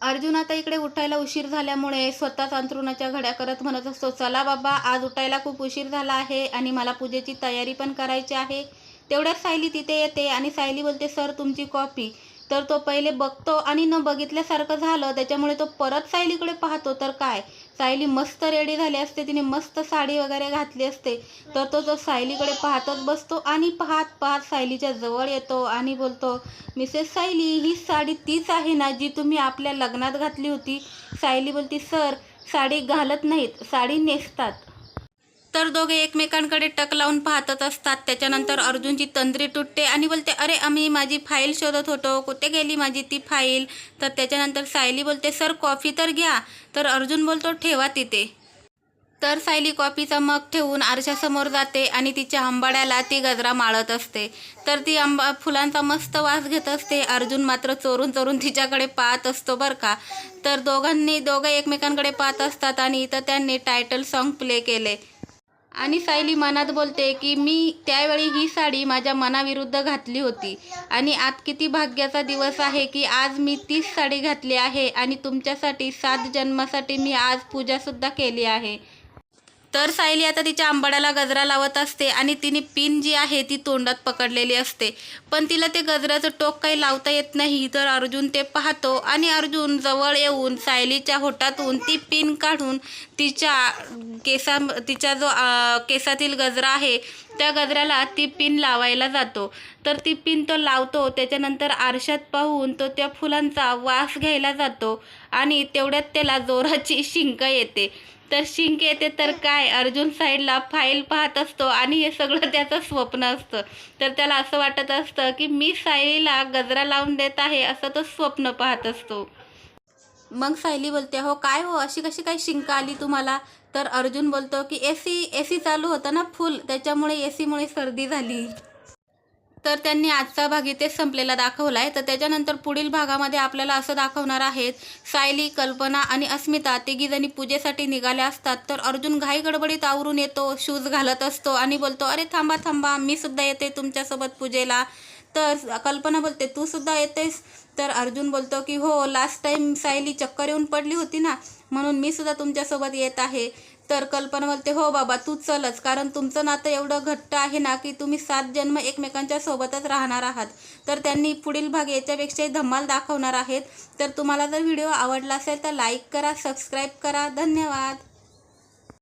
अर्जुन आता इकडे उठायला उशीर झाल्यामुळे स्वतःच अंथरुणाच्या घड्या करत म्हणत असतो चला बाबा आज उठायला खूप उशीर झाला आहे आणि मला पूजेची तयारी पण करायची आहे. तेवढ्यात सायली तिथे येते आणि सायली बोलते सर तुमची कॉपी तर तो पहिले बघतो आणि न बघितल्यासारखं झालं त्याच्यामुळे तो परत सायलीकडे पाहतो. तर काय? सायली मस्त रेडी झाली असते तिने मस्त साडी वगैरे घातली असते. तर तो तो सायलीकडे पाहतच बसतो आणि पाहत पाहत सायलीच्या जवळ येतो आणि बोलतो मिसेस सायली ही साडी तीच आहे ना जी तुम्ही आपल्या लग्नात घातली होती? सायली बोलती सर साडी घालत नाहीत साडी नेसतात. तर दोघे एकमेकांकडे टक लावून पाहतच असतात. त्याच्यानंतर अर्जुनची तंद्री तुटते आणि बोलते अरे आम्ही माझी फाईल शोधत होतो. कुठे गेली माझी ती फाईल? तर त्याच्यानंतर सायली बोलते सर कॉफी तर घ्या. तर अर्जुन बोलतो ठेवा तिथे. तर सायली कॉफीचा मग ठेवून आरशासमोर जाते आणि तिच्या आंबाड्याला ती गजरा माळत असते. तर ती आंबा फुलांचा मस्त वास घेत असते. अर्जुन मात्र चोरून चोरून तिच्याकडे पाहत असतो बरं का. तर दोघांनी दोघं एकमेकांकडे पाहत असतात आणि इथं त्यांनी टायटल सॉन्ग प्ले केले. आणि सायली मनात बोलते की मी त्यावेळी ही साडी माझ्या मनाविरुद्ध घातली होती. आणि आज किती भाग्याचा दिवस आहे की आज मी तीच साडी घातली आहे आणि तुमच्यासाठी सात जन्मासाठी मी आज पूजासुद्धा केली आहे. तर सायली आता तिच्या आंबाड्याला गजरा लावत असते आणि तिने पिन जी आहे ती तोंडात पकडलेली असते. पण तिला ते गजराचं टोक काही लावता येत नाही तर अर्जुन ते पाहतो आणि अर्जुन जवळ येऊन सायलीच्या होटातून ती पिन काढून तिच्या केसा तिच्या जो केसातील गजरा आहे त्या गजऱ्याला ती पिन लावायला जातो. तर ती पिन तो लावतो त्याच्यानंतर आरशात पाहून तो त्या फुलांचा वास घ्यायला जातो आणि तेवढ्यात त्याला जोराची शिंक येते. तर शिंक येते तर काय? अर्जुन साईडला फाईल पाहत असतो आणि हे सगळं त्याचं स्वप्न असतं. तर त्याला असं वाटत असतं की मी सायलीला गजरा लावून देत आहे असं तो स्वप्न पाहत असतो. मग सायली बोलते हो काय हो? अशी कशी काय शिंक आली तुम्हाला? तर अर्जुन बोलतो की ए सी ए सी चालू होतं ना फुल त्याच्यामुळे ए सीमुळे सर्दी झाली. तर त्यांनी आजचा भाग इथेच संपलेला दाखवला आहे तर त्याच्यानंतर पुढील भागामध्ये आपल्याला असं दाखवणार आहेत सायली कल्पना आणि अस्मिता तिघीजणी पूजेसाठी निघाल्या असतात. तर अर्जुन घाई गडबडीत आवरून येतो शूज घालत असतो आणि बोलतो अरे थांबा थांबा मी सुद्धा येते तुमच्यासोबत पूजेला. तर कल्पना बोलते तू सुद्धा येतेस? तर अर्जुन बोलतो की हो लास्ट टाईम सायली चक्कर येऊन पडली होती ना म्हणून मी सुद्धा तुमच्यासोबत येत आहे. तर कल्पना बोलते हो बाबा तू चलच कारण तुमचं नातं एवढं घट्ट आहे ना की तुम्ही सात जन्म एकमेकांच्या सोबतच राहणार आहात. तर त्यांनी पुढील भाग याच्यापेक्षाही धमाल दाखवणार आहेत. तर तुम्हाला जर व्हिडिओ आवडला असेल तर लाईक करा सबस्क्राईब करा. धन्यवाद.